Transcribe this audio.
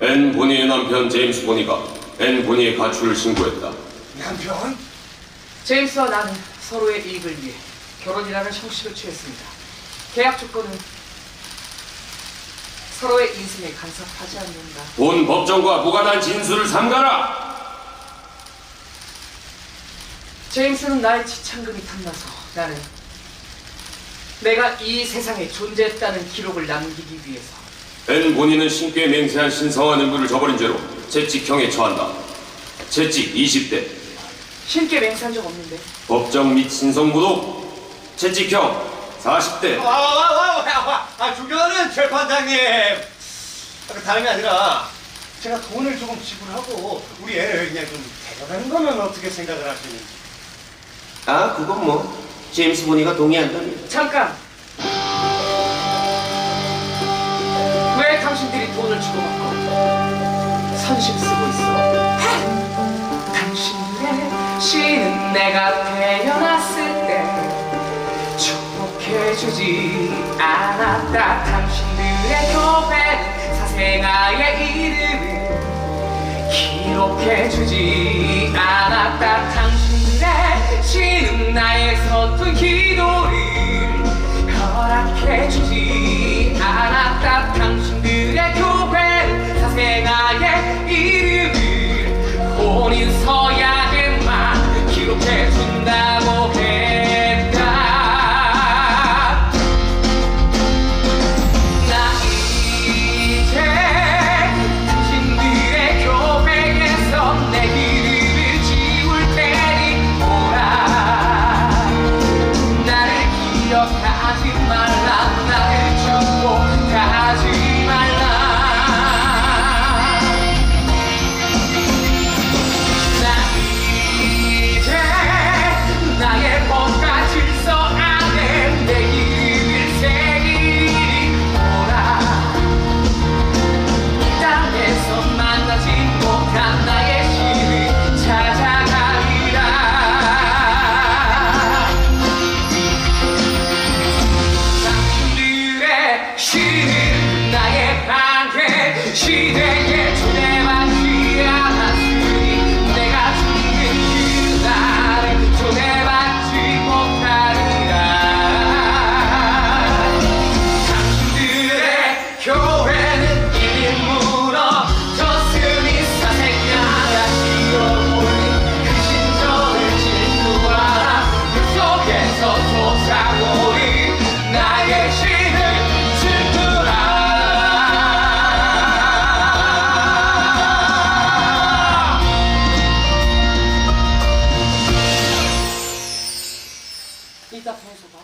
앤 보니의 남편 제임스 보니가 앤 보니의 가출을 신고했다. 남편? 제임스와 나는 서로의 이익을 위해 결혼이라는 형식을 취했습니다. 계약 조건은 서로의 인생에 간섭하지 않는다. 본 법정과 무관한 진술을 삼가라. 제임스는 나의 지창금이 탐나서 나는 내가 이 세상에 존재했다는 기록을 남기기 위해서 앤 보니는 신께 맹세한 신성한 의무를 저버린 죄로 채찍형에 처한다. 채찍 20대, 신께 맹세한 적 없는데 법정 및 신성무도 채찍형 40대. 아, 와, 와, 와, 와, 아, 존경하는 재판장님. 아, 그 다름이 아니라 제가 돈을 조금 지불하고 우리 애를 그냥 좀 데려가는 거면 어떻게 생각을 하시는지. 아, 그건 뭐 제임스 보니가 동의한다면. 잠깐 돈을 주고받고 선심 쓰고 있어? 당신들의 시는 내가 태어났을 때 축복해주지 않았다 당신들의 교회 사생아의 이름을 기록해주지 하지 말라 나를 축복하지 말라 방해 이따 방에서 봐